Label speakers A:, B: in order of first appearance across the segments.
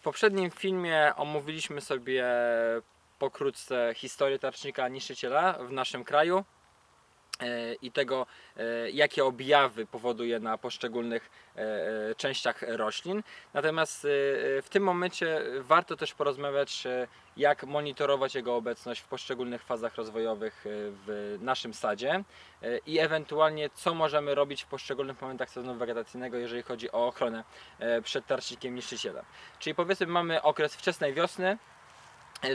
A: W poprzednim filmie omówiliśmy sobie pokrótce historię tarcznika niszczyciela w naszym kraju i tego, e, jakie objawy powoduje na poszczególnych e, e, częściach roślin. Natomiast w tym momencie warto też porozmawiać, jak monitorować jego obecność w poszczególnych fazach rozwojowych w naszym sadzie i ewentualnie co możemy robić w poszczególnych momentach sezonu wegetacyjnego, jeżeli chodzi o ochronę przed tarcznikiem niszczycielem. Czyli powiedzmy mamy okres wczesnej wiosny,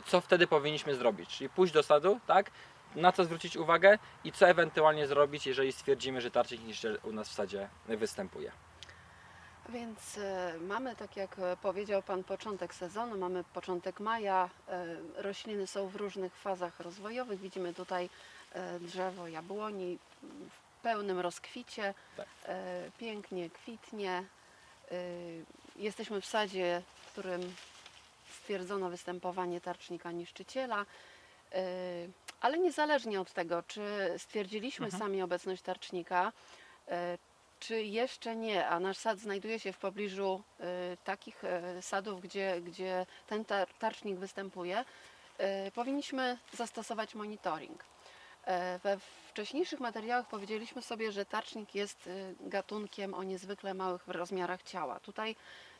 A: co wtedy powinniśmy zrobić? Czyli pójść do sadu, tak? Na co zwrócić uwagę i co ewentualnie zrobić, jeżeli stwierdzimy, że tarcznik niszczyciel u nas w sadzie występuje.
B: Więc e, mamy, tak jak e, powiedział Pan, początek sezonu, mamy początek maja. E, rośliny są w różnych fazach rozwojowych. Widzimy tutaj drzewo jabłoni w pełnym rozkwicie.
A: Tak.
B: Pięknie kwitnie. Jesteśmy w sadzie, w którym stwierdzono występowanie tarcznika niszczyciela. E, ale niezależnie od tego, czy stwierdziliśmy
A: Mhm.
B: sami obecność tarcznika, e, czy jeszcze nie, a nasz sad znajduje się w pobliżu y, takich y, sadów, gdzie, gdzie ten tar tarcznik występuje, powinniśmy zastosować monitoring. E, We wcześniejszych materiałach powiedzieliśmy sobie, że tarcznik jest gatunkiem o niezwykle małych rozmiarach ciała. Tutaj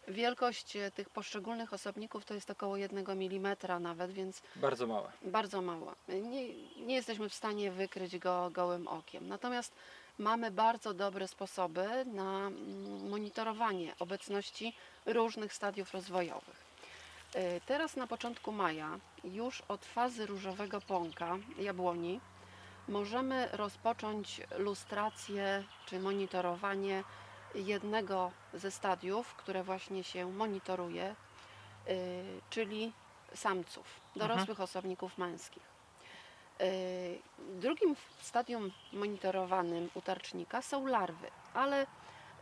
B: wielkość y, tych poszczególnych osobników to jest około 1 mm nawet, więc
A: Bardzo małe.
B: bardzo mała. Nie, nie jesteśmy w stanie wykryć go gołym okiem. Natomiast mamy bardzo dobre sposoby na mm, monitorowanie obecności różnych stadiów rozwojowych. Y, Teraz na początku maja, już od fazy różowego pąka jabłoni, możemy rozpocząć lustrację czy monitorowanie jednego ze stadiów, które właśnie się monitoruje, y, czyli samców, dorosłych osobników męskich. Y, Drugim stadium monitorowanym u tarcznika są larwy, ale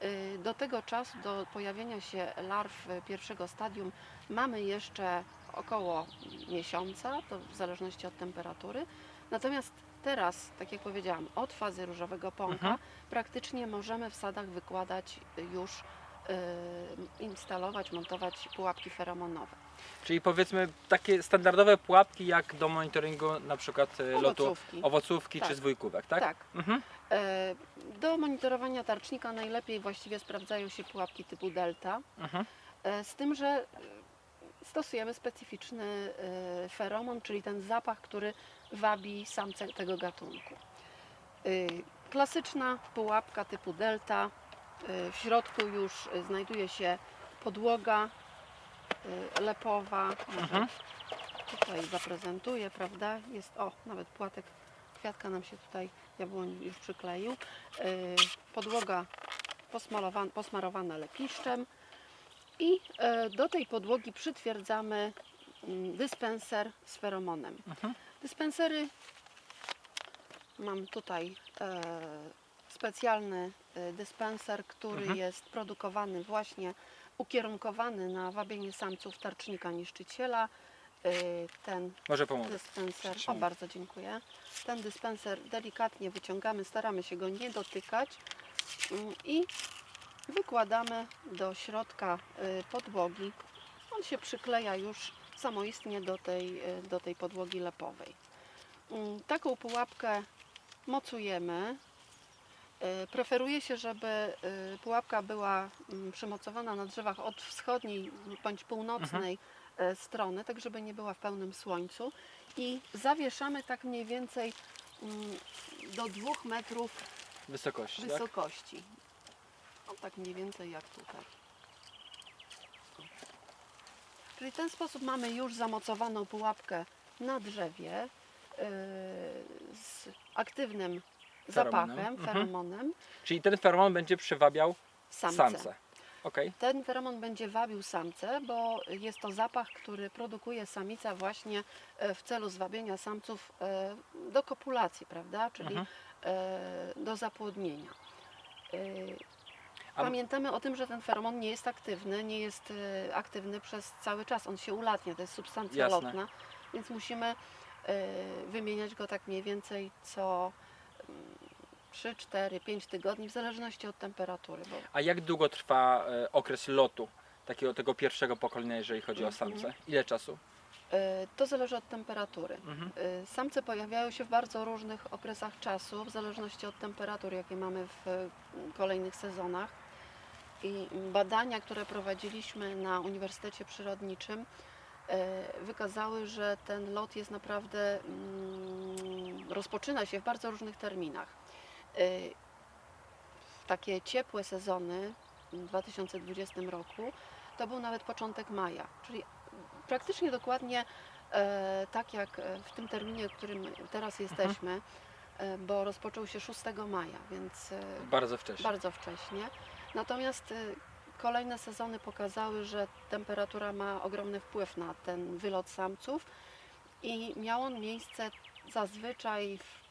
B: y, do tego czasu, do pojawienia się larw pierwszego stadium mamy jeszcze około miesiąca, to w zależności od temperatury. Natomiast teraz, tak jak powiedziałam, od fazy różowego pąka
A: Mhm.
B: praktycznie możemy w sadach wykładać już, y, instalować, montować pułapki feromonowe.
A: Czyli powiedzmy takie standardowe pułapki jak do monitoringu na przykład e, lotu
B: Owocówki.
A: owocówki czy
B: Tak.
A: zwójkówek, tak?
B: tak.
A: Mhm.
B: E, Do monitorowania tarcznika najlepiej właściwie sprawdzają się pułapki typu delta,
A: Mhm.
B: e, z tym, że stosujemy specyficzny e, feromon, czyli ten zapach, który wabi samce tego gatunku. E, Klasyczna pułapka typu delta, e, w środku już znajduje się podłoga lepowa, może
A: Mhm.
B: tutaj zaprezentuję, prawda? Jest, o, nawet płatek kwiatka nam się tutaj jabłoń już przykleił. Podłoga posmarowana lepiszczem i e, do tej podłogi przytwierdzamy mm, dyspenser z feromonem.
A: Mhm.
B: Dyspensery mam tutaj e, specjalny e, dyspenser, który
A: Mhm.
B: jest produkowany właśnie ukierunkowany na wabienie samców tarcznika niszczyciela. Ten
A: Może pomogę.
B: dyspenser, o bardzo dziękuję. Ten dyspenser delikatnie wyciągamy, staramy się go nie dotykać mm, i wykładamy do środka y, podłogi. On się przykleja już samoistnie do tej, y, do tej podłogi lepowej. Mm, Taką pułapkę mocujemy. Y, Preferuje się, żeby pułapka była mm, przymocowana na drzewach od wschodniej bądź północnej e, strony, tak żeby nie była w pełnym słońcu. I zawieszamy tak mniej więcej mm, do dwóch metrów
A: Wysokości, tak?
B: No tak mniej więcej jak tutaj. Czyli w ten sposób mamy już zamocowaną pułapkę na drzewie yy, z aktywnym
A: Feromonem.
B: zapachem,
A: Mhm.
B: feromonem,
A: Czyli ten feromon będzie przywabiał
B: samce.
A: samce. Okej.
B: Ten feromon będzie wabił samce, bo jest to zapach, który produkuje samica właśnie e, w celu zwabienia samców e, do kopulacji, prawda? Czyli
A: Mhm.
B: e, do zapłodnienia. E, Pamiętamy o tym, że ten feromon nie jest aktywny, nie jest e, aktywny przez cały czas. On się ulatnia, to jest substancja
A: Jasne.
B: lotna, więc musimy e, wymieniać go tak mniej więcej co mm, 3, 4, 5 tygodni, w zależności od temperatury. Bo
A: A jak długo trwa e, okres lotu takiego tego pierwszego pokolenia, jeżeli chodzi o
B: Mhm.
A: samce? Ile czasu?
B: To zależy od temperatury.
A: Mhm.
B: Samce pojawiają się w bardzo różnych okresach czasu, w zależności od temperatur, jakie mamy w kolejnych sezonach. I badania, które prowadziliśmy na Uniwersytecie Przyrodniczym, e, wykazały, że ten lot jest naprawdę, mm, rozpoczyna się w bardzo różnych terminach. E, Takie ciepłe sezony w 2020 roku to był nawet początek maja, czyli praktycznie dokładnie e, tak jak w tym terminie, w którym teraz jesteśmy, e, bo rozpoczął się 6 maja, więc
A: Bardzo wcześnie.
B: bardzo wcześnie. Natomiast e, kolejne sezony pokazały, że temperatura ma ogromny wpływ na ten wylot samców i miał on miejsce zazwyczaj w,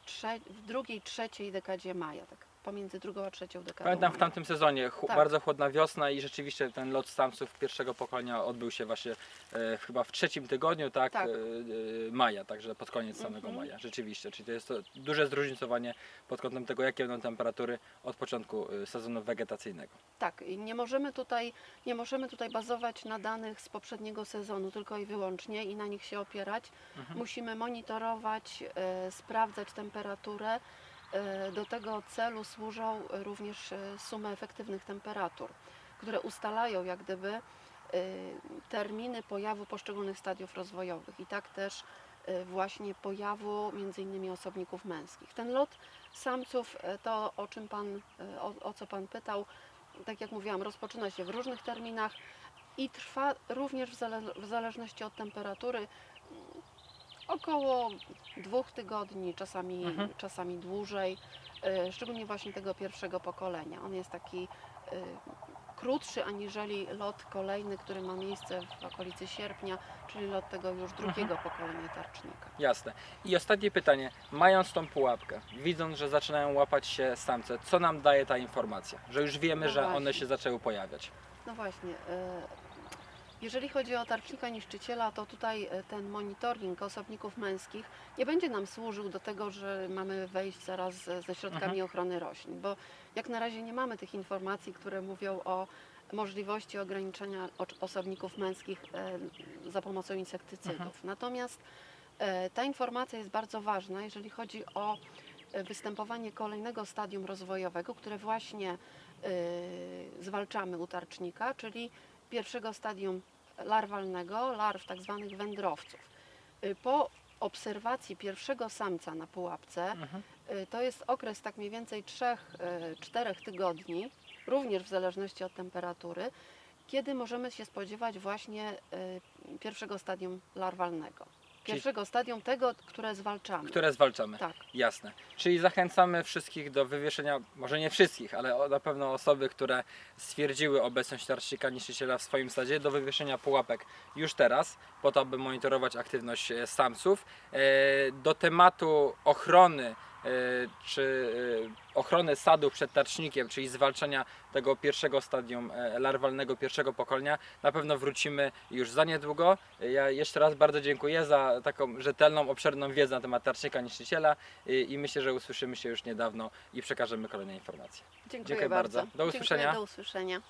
B: w drugiej, trzeciej dekadzie maja, tak pomiędzy drugą a trzecią dekadą
A: Pamiętam w tamtym sezonie,
B: Tak.
A: bardzo chłodna wiosna i rzeczywiście ten lot samców pierwszego pokolenia odbył się właśnie e, chyba w trzecim tygodniu, tak,
B: Tak.
A: E, e, maja, także pod koniec samego
B: Mhm.
A: maja, rzeczywiście. Czyli to jest to duże zróżnicowanie pod kątem tego, jakie będą temperatury od początku e, sezonu wegetacyjnego.
B: Tak, i nie możemy tutaj, nie możemy tutaj bazować na danych z poprzedniego sezonu tylko i wyłącznie i na nich się opierać.
A: Mhm.
B: Musimy monitorować, e, sprawdzać temperaturę. E, do tego celu służą również e, sumy efektywnych temperatur, które ustalają jak gdyby e, terminy pojawu poszczególnych stadiów rozwojowych i tak też właśnie pojawu między innymi osobników męskich. Ten lot samców, to o czym pan, o, o co Pan pytał, tak jak mówiłam, rozpoczyna się w różnych terminach i trwa również w, zale- w zależności od temperatury około dwóch tygodni, czasami,
A: Mhm.
B: czasami dłużej, e, szczególnie właśnie tego pierwszego pokolenia. On jest taki e, krótszy aniżeli lot kolejny, który ma miejsce w okolicy sierpnia, czyli lot tego już drugiego pokolenia tarcznika.
A: Jasne. I ostatnie pytanie. Mając tą pułapkę, widząc, że zaczynają łapać się samce, co nam daje ta informacja? Że już wiemy,
B: No
A: że one się zaczęły pojawiać.
B: No właśnie. e, Jeżeli chodzi o tarcznika niszczyciela, to tutaj e, ten monitoring osobników męskich nie będzie nam służył do tego, że mamy wejść zaraz ze ze środkami
A: Mhm.
B: ochrony roślin, bo jak na razie nie mamy tych informacji, które mówią o możliwości ograniczenia osobników męskich e, za pomocą insektycydów.
A: Mhm.
B: Natomiast e, ta informacja jest bardzo ważna, jeżeli chodzi o e, występowanie kolejnego stadium rozwojowego, które właśnie e, zwalczamy u tarcznika, czyli pierwszego stadium larwalnego, larw tak zwanych wędrowców. Y, Po obserwacji pierwszego samca na pułapce,
A: Mhm.
B: y, to jest okres tak mniej więcej 3-4 tygodni, również w zależności od temperatury, kiedy możemy się spodziewać właśnie y, pierwszego stadium larwalnego. Pierwszego stadium tego, które zwalczamy.
A: Które zwalczamy.
B: Tak.
A: Jasne. Czyli zachęcamy wszystkich do wywieszenia, może nie wszystkich, ale na pewno osoby, które stwierdziły obecność tarcznika niszczyciela w swoim stadzie, do wywieszenia pułapek już teraz, po to, aby monitorować aktywność e, samców. E, Do tematu ochrony czy e, ochrony sadów przed tarcznikiem, czyli zwalczania tego pierwszego stadium e, larwalnego, pierwszego pokolenia, na pewno wrócimy już za niedługo. Ja jeszcze raz bardzo dziękuję za taką rzetelną, obszerną wiedzę na temat tarcznika niszczyciela i, myślę, że usłyszymy się już niedawno i przekażemy kolejne informacje.
B: Dziękuję,
A: Dziękuję bardzo. Do
B: Dziękuję,
A: usłyszenia.
B: do usłyszenia.